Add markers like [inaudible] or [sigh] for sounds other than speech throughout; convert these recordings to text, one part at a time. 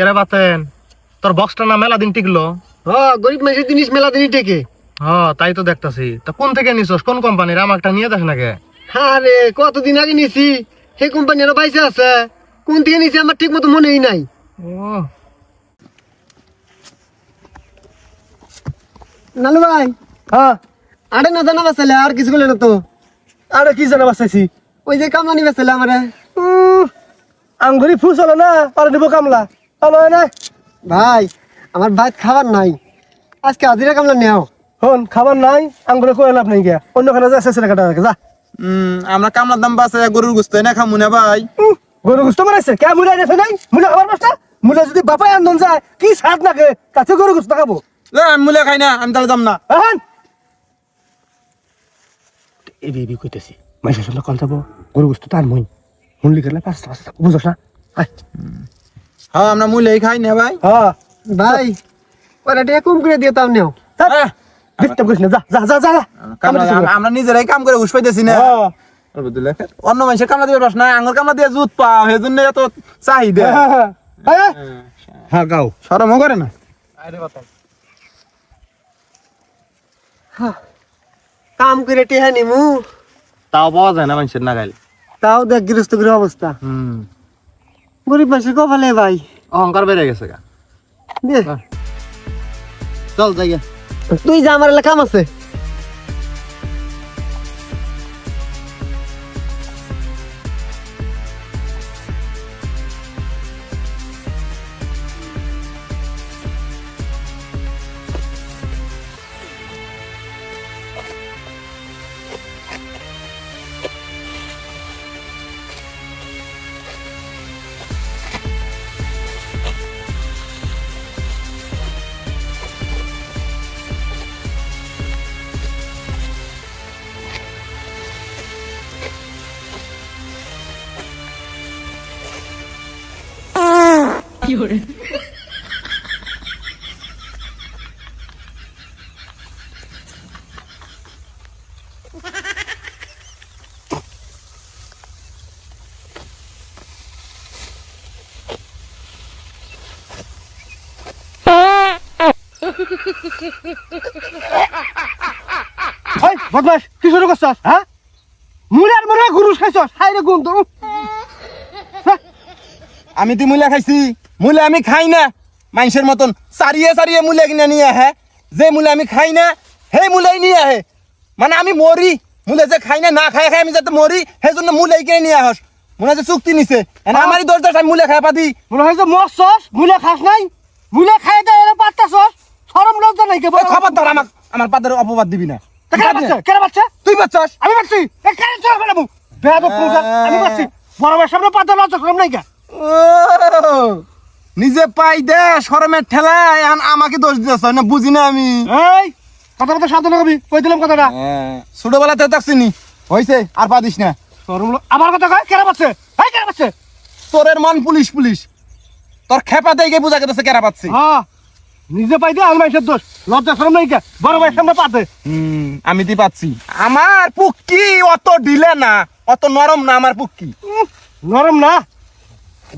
কেরে বাতেন? তোর বক্সটা না মেলা দিন টিকলো? হ গরিব মানুষের জিনিস মেলা দিনই টেকে। হ তাই তো দেখতাছি। তা কোন থেকে নিছস? কোন কোম্পানির আমারটা নিয়ে দেখ নাকি হ্যাঁ রে কতদিন আগে নিছি? সেই কোম্পানি আরও পাইছে আছে। কোন থেকে নিছি আমার ঠিক মতো মনেই নাই। ও। নালু ভাই। হ্যাঁ আরে না জানা বাসালে আর কিছু বলে না তো। আরে কি জানা বাঁচাইছি ওই যে কামলা নিবে ছেলে আমারে আঙ্গুরি ফুস হলো না? আর নিব কামলা। হলো না ভাই আমার ভাত খাবার নাই। আজকে হাজিরা কামলা নেও হন খাবার নাই আঙ্গুরে কই লাভ নাই গিয়া। অন্য খানে যা শেষে কাটা যা। উম, আমরা কামলার দাম বাঁচে গরুর গুস্ত না খামু না ভাই। গরু গুস্ত মারাইছে? কে মুলা গেছে নাই? মুলা খাবার পাঁচটা মুলা যদি বাপাই আন্দন যায় কি স্বাদ লাগে? কাছে গরু গুস্ত খাব। এ, আমি মুলে খাই না আমি তাহলে যাম না। হন। এই বেবি কইতেছি মাইসের সঙ্গে কল যাব গরু গুস্ত তার মই হুনলি গেলে পাঁচটা পাঁচটা বুঝছ না? আয়। হ্যাঁ আমরা মুলেই খাই না ভাই। হ্যাঁ। ভাই ওরা কম করে দিয়ে তাও নেও। ডিস্টার্ব করিস না যা যা যা আমরা- নিজেরাই কাম করে উস পাইতেছি না। হ্যাঁ। অন্য মানুষের কামলা দিবে পাস না আঙ্গুর কামলা দিয়ে জুত সেই জন্য এত চাহিদা। হ্যাঁ হ্যাঁ হ্যাঁ। হ্যাঁ গাও। সরমও করে না। কাম করে টিহা নিমু। তাও পাওয়া যায় না মানুষের না গাইলে তাও দেখ গৃহস্থ গৃহ অবস্থা। হুম। গরিব মানুষের কপালে ভাই। অহংকার বেড়ে গেছে গা। চল যাই তুই যা আমার এলাকা কাম আছে। ওই বদমাস কি শুরু করছস হ্যাঁ মুলে আর মনে গুরু খাইছস, হাই গুণ তো আমি তো মুলে খাইছি। মুলে আমি খাই না। মানুষের মতন সারিয়ে সারিয়ে মুলে কিনে নিয়ে আহে। যে মুলে আমি খাই না সেই মুলেই নিয়ে আহে। মানে আমি মরি মুলে যে খাই না না খাই খাই আমি যাতে মরি সেই জন্য মুলেই কিনে নিয়ে আহস। মনে হচ্ছে চুক্তি নিছে। এনে আমারই দোষ দোষ আমি মুলে খাই পাদি মনে হয় যে মরছস মুলে খাস নাই। মুলে খাই দে এরে পাত্তাছস শরম লজ্জা নাই কে ওই খবরদার আমাক আমার পাদের অপবাদ দিবি না। কেন বাচ্চা তুই বাচ্চাস আমি বাচ্চি কেন চল বেড়াবো পুরুষ আমি বাচ্চি বড় সামনে পাত্তা লজ্জা শরম নাই কে? নিজে পাই দে শরমের ঠেলায় আমাকে দোষ দিতেছ না বুঝি না আমি। এই কথা কথা সাবধান কবি কই দিলাম কথাটা? ছোটবেলাতে দেখছিনি হয়েছে আর পাদিস না। শরম আবার কথা কয়? কেন বাচ্চা এই কেন বাচ্চা তোরের মন পুলিশ পুলিশ। তোর খেপা দিয়ে বুঝা গেছে কেরা পাচ্ছি। হ্যাঁ নিজে পাই দে আলমাইশের দোষ। লজ্জা শরম নাই বড় ভাই সামনে পাতে আমি দি পাচ্ছি। আমার পুক্কি অত ঢিলে না অত নরম না আমার পুক্কি। উম, নরম না?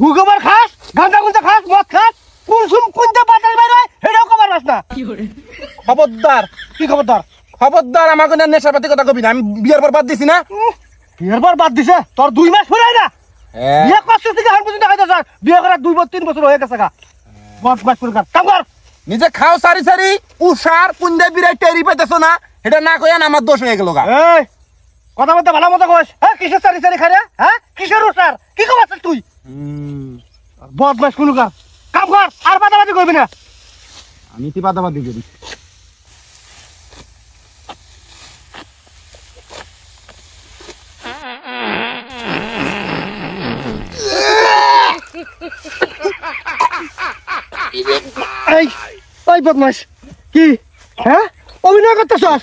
গুগোবার খাস গাঁজা গুঁজা খাস মদ খাস কোন সুম কোনটা বাতাস বের হয় সেটাও কবার পাস না খবরদার কি খবরদার? খবরদার আমাকে না নেশাপাতি কথা কবি না আমি বিয়ের পর বাদ দিছি না। এরপর বাদ দিছে তোর দুই মাস হয়ে না। বিয়ে কষ্ট থেকে হার পর্যন্ত হয়তো স্যার বিয়ে করার দুই বছর তিন বছর হয়ে গেছে গা। মাস করে কাম কাম কর। নিজে খাও সারি সারি উষার কুন্দে বিরাই টেরি পাইতেছো না এটা না কইয়া না আমার দোষ হয়ে গেল গা। কথা বলতে ভালো মতো কইস। হ্যাঁ কিসের সারি সারি খারে হ্যাঁ কিসের উসার কি কম খবর তুই? বদ মাস কোনো কাম কাম কর আর বাদাবাদি করবি না। আমি তি পাতাবাদি করি? এই বদমাস কি? হ্যাঁ? অভিনয় করতেছস?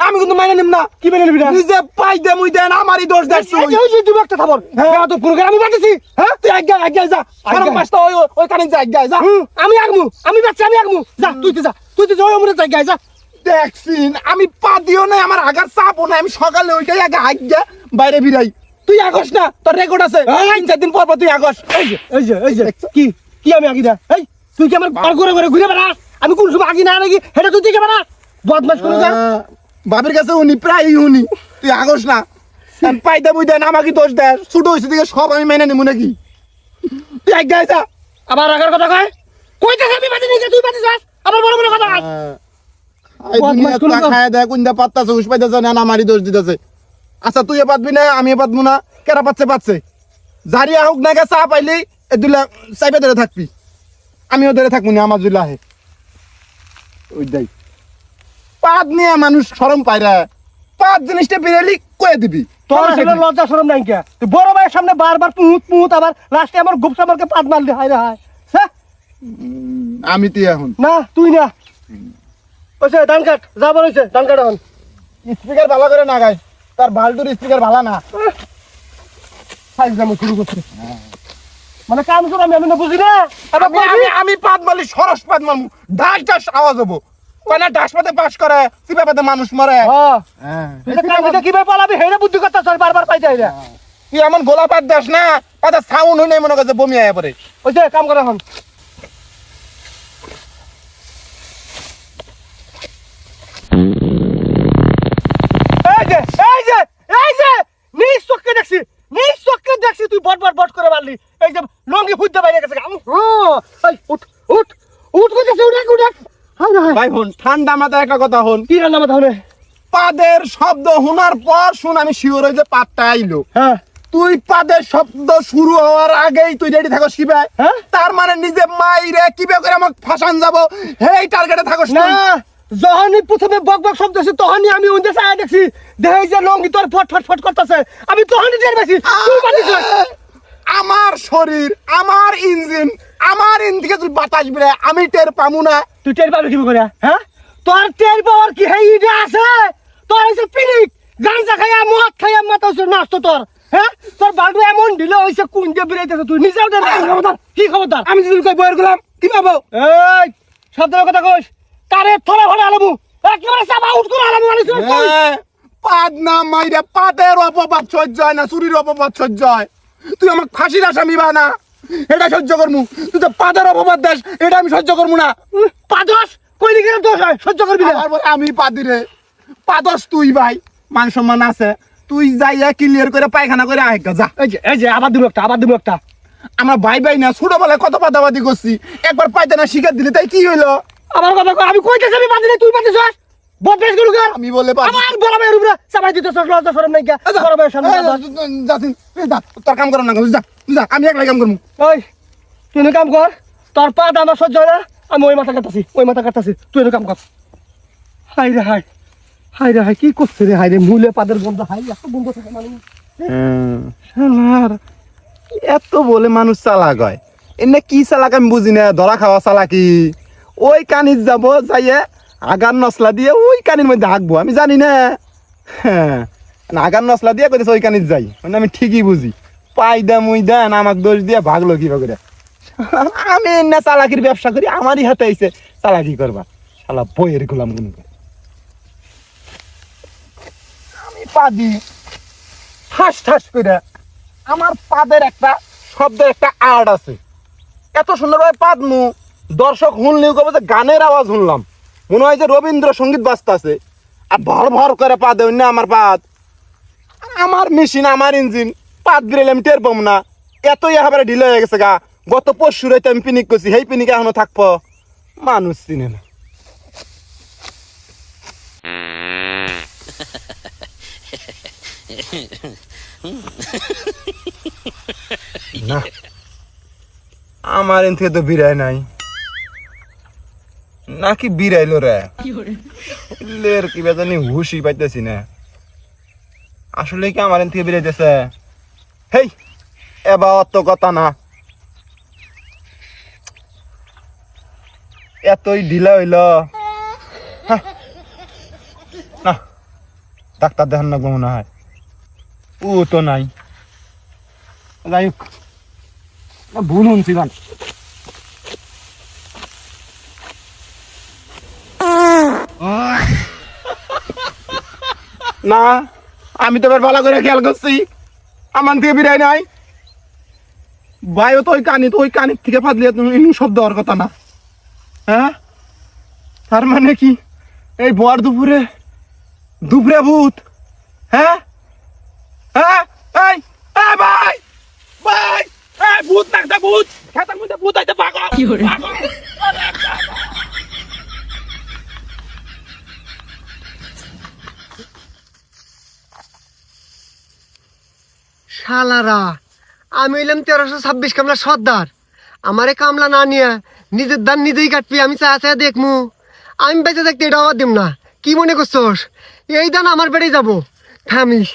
আমি কিন্তু মাইনে নিম না। কি মেনে নিবি না? নিজে পাই দে মুই দেন আমারই দোষ দেখ এই যে, ওই যে তুমি একটা থাবর হ্যাঁ। তো পুরো আমি বাঁচেছি হ্যাঁ? তুই আজ্ঞা আজ্ঞা যা। সরম পাঁচটা ওই ওই কানে যা আজ্ঞা যা। আমি আগমু আমি বাচ্চা আমি আগমু যা তুই তো যা তুই তো ওই অমরে জায়গায় যা। দেখছিন আমি পা দিও নাই আমার আগার চাপও নাই আমি সকালে ওইটাই আগে আজ্ঞা বাইরে বিরাই তুই আগস না তোর রেকর্ড আছে। তিন চার দিন পর পর তুই আগস এই যে এই যে এই যে কি কি আমি আগি না এই তুই কি আমার বার করে করে ঘুরে বেড়াস? আমি কোন সময় আগি না নাকি? হেটা তুই দিকে বেড়াস। বদমাস করে যা। বাবির কাছে উনি প্রায় উনি। তুই আগস না। আমি পাই দে মুই দেন আমাকে দোষ দে। ছোট হয়েছে দিকে সব আমি মেনে নিবো নাকি? তুই যা। আবার আগার কথা কয়? কইতেছ আমি বাজি নিয়ে তুই বাজি যাস আবার বড় বড় কথা খায় দেয় কোনটা পাত্তাছে পাইতেছে না আমারই দোষ দিতেছে। আচ্ছা তুই এ পাতবি না আমি পাতবো না। কেরা পাচ্ছে পাচ্ছে জারিয়া হোক না চা পাইলি এ দুলা চাইবে ধরে থাকবি। আমিও ধরে থাকব না আমার জুলা হে ওই পাত নিয়ে মানুষ সরম পাইরা পাত জিনিসটা বেরেলি কয়ে দিবি। তোর কি? লজ্জা শরম নাই কে? তুই বড় ভাইয়ের সামনে বারবার পুঁত পুঁত আবার লাস্টে আমার গুপসা আমাকে পাত মারলি হায় রে হায়। আমি তুই এখন। না তুই না। ওইসে ধান কাট যা বলেছে ধান কাট এখন। স্পিকার ভালো করে না গাই তার ভালটুর স্পিকার ভালো না। ফাইল জামা শুরু করছে। মানে কাম করে আমি আমি না বুঝি না? আমি আমি আমি পাত মালি সরস পাত মারমু। ডাস ডাস আওয়াজ হব। কোনা ডাসপাতে পাস করে চিপা পাতে মানুষ মরে। হ্যাঁ। কীভাবে পালাবি হেরে বুদ্ধি করতে বারবার পাই হেরে তুই এমন গোলাপাত দেশ দাস না পাতা সাউন্ড হই নাই মনে করছে বমি আয়া পরে যে কাম করে এখন এই যে এই যে এই যে নিজ চোখকে দেখছি নিজ চোখকে দেখছি তুই বট বট বট করে মারলি এই যে লঙ্গি ফুটতে বাইরে গেছে আম, হুঁ, এই উঠ উঠ উঠ কইতেছে উঠ উঠ হাই হাই ভাই হন ঠান্ডা মাথায় একটা কথা হন। কি রান্না মাথা হলে পাদের শব্দ শোনার পর শুন আমি শিওর হই যে পাতটা আইলো। হ্যাঁ। তুই পাদের শব্দ শুরু হওয়ার আগেই তুই রেডি থাকস কিবে হ্যাঁ? তার মানে নিজে মাইরে কিবে করে আমাকে ফাঁসান যাব? হেই টার্গেটে থাকস না। যখনই প্রথমে বক বক শব্দ হচ্ছে তখনই আমি ওই দেশে দেখছি। দেখে যে লঙ্গি তোর ফট ফট ফট করতেছে। আমি তখনই টের পেয়েছি তুই না। আমার শরীর আমার ইঞ্জিন আমার ইঞ্জিন তুই বাতাস বেড়ে আমি টের পামু না। তুই টের পাবি কি করে হ্যাঁ? তোর টের পাওয়ার কি হেই ইডা আছে? তোর হইছে পিনিক গাঞ্জা খাইয়া মদ খাইয়া মাথা হইছে নষ্ট তোর। হ্যাঁ? তোর বালু এমন ঢিলে হইছে কোন যে বেরাইতেছে তুই? নিজেও না। কি খবরদার? আমি যদি কই বইয়ের গুলাম কি পাবো? এই শব্দের কথা কইস। তারে থলে ভরে আলবু একেবারে চাপা উঠ করে তুই। হ্যাঁ, পাদ না মাইরে পাদের অপবাদ সহ্য হয় না চুরির অপবাদ সহ্য হয়। তুই আমাকে ফাঁসির আসামি বা না। এটা সহ্য করমু। তুই তো পাদের অপবাদ দেশ এটা আমি সহ্য করমু না। পাদস? কই দিকে দোষ হয়? সহ্য করবি না। আমার আমি পাদি রে পাদস তুই ভাই মান সম্মান আছে। তুই যাইয়া ক্লিয়ার করে পায়খানা করে আয় যা। এই যে এই যে আবার দিব একটা আবার দিব একটা। আমরা ভাই ভাই না ছোটবেলায় কত পাদাবাদি করছি। একবার পাইতে না শিকার দিলে তাই কি হইল? আমার কথা কই আমি কইতেছি আমি নাই তুই ছস বদমাইশগুলো কর আমি বলে পাদি- আমার বড় ভাইয়ের উপরে চাপাই দিতে ছস লজ্জা শরম নাই বড় ভাইয়ের সামনে যা, তোর কাম কর না যা যা আমি একলাই কাম করব। ওই তুই কাম কর। তোর পা আমার সহ্য না। আমি ওই মাথা কাটতাছি ওই মাথা কাটতাছি। তুই এনে কাম কর। হাই রে হাই হাই রে হাই কি করছে রে হাই রে মুলে পাদের গন্ধ। হাই এত গন্ধ থাকে শালার এত বলে মানুষ চালাক হয়। এনে কি চালাক আমি বুঝি না ধরা খাওয়া চালাকি। ওই কানির যাব যাইয়ে আগার নসলা দিয়ে ওই কানির মধ্যে হাঁকবো, আমি জানি না। হ্যাঁ আগার নসলা দিয়ে কইতেছে ওই কানির যাই মানে আমি ঠিকই বুঝি। পাই দা মুই দেন আমাকে দোষ দিয়ে ভাগলো কিবা করে আমি না চালাকির ব্যবসা করি, আমারই হাতে আইছে, চালাকি করবা। শালা বইয়ের গুলাম গুন আমি পাদি ঠাস ঠাস করে আমার পাদের একটা, শব্দের একটা আর্ট আছে। এত সুন্দরভাবে পাদ মু দর্শক শুনলেও কবে যে গানের আওয়াজ শুনলাম। মনে হয় যে রবীন্দ্র সংগীত বাজতাছে। আর ভর ভর করে পা দেয় না আমার পাত আমার মেশিন আমার ইঞ্জিন পাত বিরেলে আমি টের পাবো না। এতই একেবারে ঢিলে হয়ে গেছে গা। গত পরশু রাইতে আমি পিনিক করছি সেই পিনিক এখনও থাকব। মানুষ চিনে না। [laughs] না। আমার এন থেকে তো বিরায় নাই। নাকি বিরাইলো রে? লের কি বেজানি হুশি পাইতেছি না। আসলে কি আমার থেকে বিরাইতেছে হেই এবার অত কথা না। এতই ঢিলা হইল। হ্যাঁ। না ডাক্তার দেখান না মনে হয়। ও তো নাই। যাই হোক ভুল শুনছিলাম। না আমি তো ভালো করে খেয়াল করছি। আমার থেকে বিরাই নাই। ভাইও তো ওই কানি তো ওই কানির থেকে ফাদলিয়ে তুমি শব্দ হওয়ার কথা না। হ্যাঁ? তার মানে কি? এই বর দুপুরে দুপুরে ভূত। হ্যাঁ? হ্যাঁ? এই এই ভাই ভাই এই ভূত লাগছে ভূত। খেতার মধ্যে ভূত আইতে পাগল। পাগল। আরে। শালারা, আমি হইলাম তেরোশো ছাব্বিশ কামলা সর্দার। আমারে কামলা না নিয়ে নিজের দান নিজেই কাটবি, আমি চায়া চায়া দেখমু। আমি বেঁচে দেখতে এটা আবার দিম না। কি মনে করছোস? এই দান আমার বেড়ে যাব। থামিস